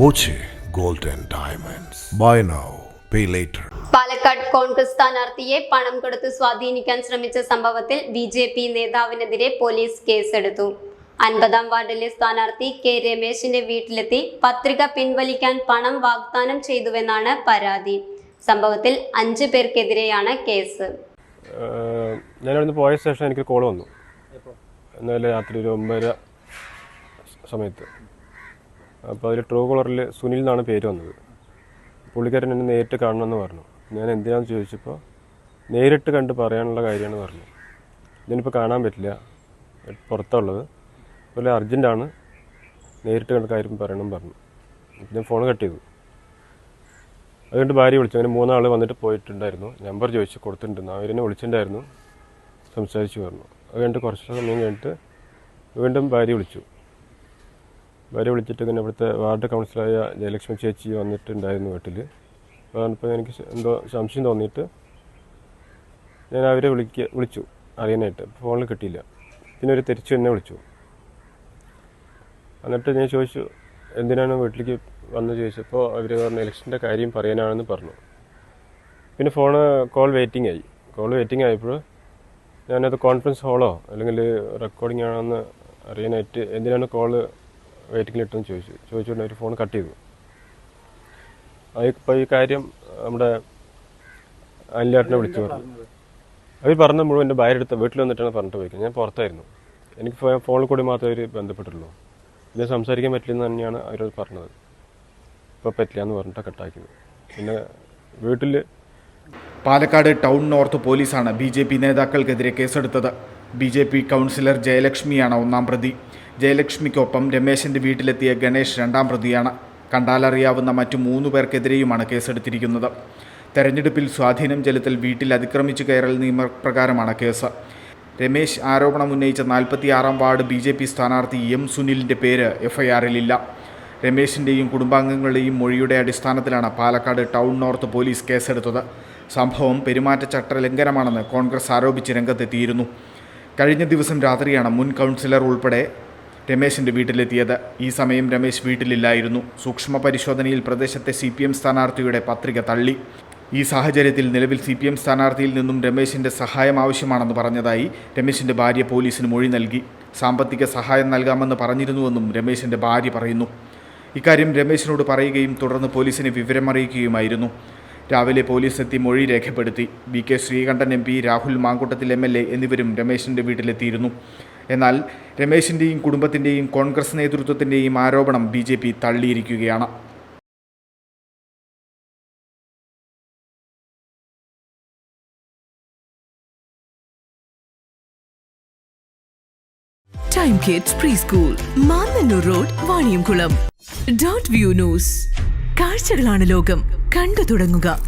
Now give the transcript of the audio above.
Boche gold and diamonds. Buy now pay later. Palakkad Congress സ്ഥാനാർത്ഥിയെ പണം കൊടുത്ത് സ്വാധീനിക്കാൻ ശ്രമിച്ച സംഭവത്തിൽ ബി ജെ പി നേതാവിനെതിരെ പോലീസ് കേസെടുത്തു. അൻപതാം വാർഡിലെ സ്ഥാനാർത്ഥി കെ രമേശിന്റെ വീട്ടിലെത്തി പത്രിക പിൻവലിക്കാൻ പണം വാഗ്ദാനം ചെയ്തുവെന്നാണ് പരാതി. സംഭവത്തിൽ അഞ്ചു പേർക്കെതിരെയാണ് കേസ്. ഞാൻ ഞാനവിടുന്ന് പോയ ശേഷം എനിക്ക് കോൾ വന്നു. ഇന്നലെ രാത്രി ഒരു ഒമ്പതര സമയത്ത്. അപ്പോൾ അതിൽ ട്രൂ കളറിൽ സുനിൽ എന്നാണ് പേര് വന്നത്. പുള്ളിക്കാരൻ എന്നെ നേരിട്ട് കാണണമെന്ന് പറഞ്ഞു. ഞാൻ എന്തിനാണെന്ന് ചോദിച്ചപ്പോൾ നേരിട്ട് കണ്ട് പറയാനുള്ള കാര്യമാണ് പറഞ്ഞു. ഇതിനിപ്പോൾ കാണാൻ പറ്റില്ല. പുറത്തുള്ളത്. അതുപോലെ അർജന്റാണ് നേരിട്ട് കണ്ട് കാര്യം പറയണം പറഞ്ഞു. ഞാൻ ഫോൺ കട്ട് ചെയ്തു. അതുകൊണ്ട് ഭാര്യ വിളിച്ചു. അങ്ങനെ മൂന്നാൾ വന്നിട്ട് പോയിട്ടുണ്ടായിരുന്നു. നമ്പർ ചോദിച്ച് കൊടുത്തിട്ടുണ്ടായിരുന്നു അവരെന്നെ വിളിച്ചിട്ടുണ്ടായിരുന്നു. സംസാരിച്ചു പറഞ്ഞു. അത് കഴിഞ്ഞിട്ട് കുറച്ച് സമയം കഴിഞ്ഞിട്ട് വീണ്ടും ഭാര്യ വിളിച്ചു. ഭാര്യ വിളിച്ചിട്ട് ഇങ്ങനെ ഇവിടുത്തെ വാർഡ് കൗൺസിലറായ ജയലക്ഷ്മി ചേച്ചി വന്നിട്ടുണ്ടായിരുന്നു വീട്ടിൽ. അപ്പോൾ എനിക്ക് എന്തോ സംശയം തോന്നിയിട്ട് ഞാൻ അവരെ വിളിക്ക വിളിച്ചു അറിയാനായിട്ട്. ഫോണിൽ കിട്ടിയില്ല. പിന്നെ അവർ തിരിച്ചു എന്നെ വിളിച്ചു. എന്നിട്ട് ഞാൻ ചോദിച്ചു എന്തിനാണ് വീട്ടിലേക്ക് വന്ന്? ചോദിച്ചപ്പോൾ അവർ പറഞ്ഞു ഇലക്ഷന്റെ കാര്യം പറയാനാണെന്ന് പറഞ്ഞു. പിന്നെ ഫോണ് കോൾ വെയിറ്റിംഗ് ആയി. കോൾ വെയിറ്റിംഗ് ആയപ്പോൾ ഞാനത് കോൺഫറൻസ് ഹോളോ അല്ലെങ്കിൽ റെക്കോർഡിംഗ് ആണെന്ന് അറിയാനായിട്ട് എന്തിനാണ് കോൾ വെയിറ്റിംഗിലിട്ടെന്ന് ചോദിച്ചു. ചോദിച്ചുകൊണ്ട് അവർ ഫോൺ കട്ട് ചെയ്തു. ഇപ്പോൾ ഈ കാര്യം നമ്മുടെ അനിലേട്ടനെ വിളിച്ചു പറഞ്ഞു. അവർ പറഞ്ഞ മുഴുവൻ എന്റെ ഭാര്യ എടുത്ത വീട്ടിൽ വന്നിട്ടാണ് പറഞ്ഞിട്ട് പോയിക്കുന്നത് ഞാൻ പുറത്തായിരുന്നു. എനിക്ക് ഫോണിൽ കൂടി മാത്രമേ അവർ ബന്ധപ്പെട്ടുള്ളൂ. ഇത് സംസാരിക്കാൻ പറ്റില്ലെന്ന് തന്നെയാണ് അവരോട് പറഞ്ഞത്. ഇപ്പോൾ പറ്റില്ല എന്ന് പറഞ്ഞിട്ട് കട്ടാക്കിയത് പിന്നെ വീട്ടിൽ പാലക്കാട് ടൗൺ നോർത്ത് പോലീസാണ് ബി ജെ പി നേതാക്കൾക്കെതിരെ കേസെടുത്തത്. ബി ജെ പി കൗൺസിലർ ജയലക്ഷ്മിയാണ് ഒന്നാം പ്രതി. ജയലക്ഷ്മിക്കൊപ്പം രമേശിന്റെ വീട്ടിലെത്തിയ ഗണേഷ് രണ്ടാം പ്രതിയാണ്. കണ്ടാലറിയാവുന്ന മറ്റു മൂന്ന് പേർക്കെതിരെയുമാണ് കേസെടുത്തിരിക്കുന്നത്. തെരഞ്ഞെടുപ്പിൽ സ്വാധീനം ചെലുത്തൽ വീട്ടിൽ അതിക്രമിച്ചു കയറൽ നിയമപ്രകാരമാണ് കേസ്. രമേശ് ആരോപണം ഉന്നയിച്ച നാൽപ്പത്തിയാറാം വാർഡ് ബി ജെ പി സ്ഥാനാർത്ഥി എം സുനിലിന്റെ പേര് എഫ്ഐആറിലില്ല. രമേശിന്റെയും കുടുംബാംഗങ്ങളുടെയും മൊഴിയുടെ അടിസ്ഥാനത്തിലാണ് പാലക്കാട് ടൗൺ നോർത്ത് പോലീസ് കേസെടുത്തത്. സംഭവം പെരുമാറ്റച്ചട്ട ലംഘനമാണെന്ന് കോൺഗ്രസ് ആരോപിച്ച് രംഗത്തെത്തിയിരുന്നു. കഴിഞ്ഞ ദിവസം രാത്രിയാണ് മുൻ കൗൺസിലർ ഉൾപ്പെടെ രമേശിന്റെ വീട്ടിലെത്തിയത്. ഈ സമയം രമേശ് വീട്ടിലില്ലായിരുന്നു. സൂക്ഷ്മ പരിശോധനയിൽ പ്രദേശത്തെ സി പി എം സ്ഥാനാർത്ഥിയുടെ പത്രിക തള്ളി. ഈ സാഹചര്യത്തിൽ നിലവിൽ സി പി എം സ്ഥാനാർത്ഥിയിൽ നിന്നും രമേശിന്റെ സഹായം ആവശ്യമാണെന്ന് പറഞ്ഞതായി രമേശിന്റെ ഭാര്യ പോലീസിന് മൊഴി നൽകി. സാമ്പത്തിക സഹായം നൽകാമെന്ന് പറഞ്ഞിരുന്നുവെന്നും രമേശിന്റെ ഭാര്യ പറയുന്നു. ഇക്കാര്യം രമേശിനോട് പറയുകയും തുടർന്ന് പോലീസിനെ വിവരമറിയിക്കുകയുമായിരുന്നു. രാവിലെ പോലീസ് എത്തി മൊഴി രേഖപ്പെടുത്തി. V K Sreekandan M P Rahul Mamkootathil M L A എന്നിവരും രമേശിന്റെ വീട്ടിലെത്തിയിരുന്നു. എന്നാൽ രമേശിന്റെയും കുടുംബത്തിന്റെയും കോൺഗ്രസ് നേതൃത്വത്തിന്റെയും ആരോപണം B J P തള്ളിയിരിക്കുകയാണ്. Pre school Mannannur road Vaniyamkulam dot view news കാഴ്ചകളാണ് ലോകം. കണ്ടു തുടങ്ങുക.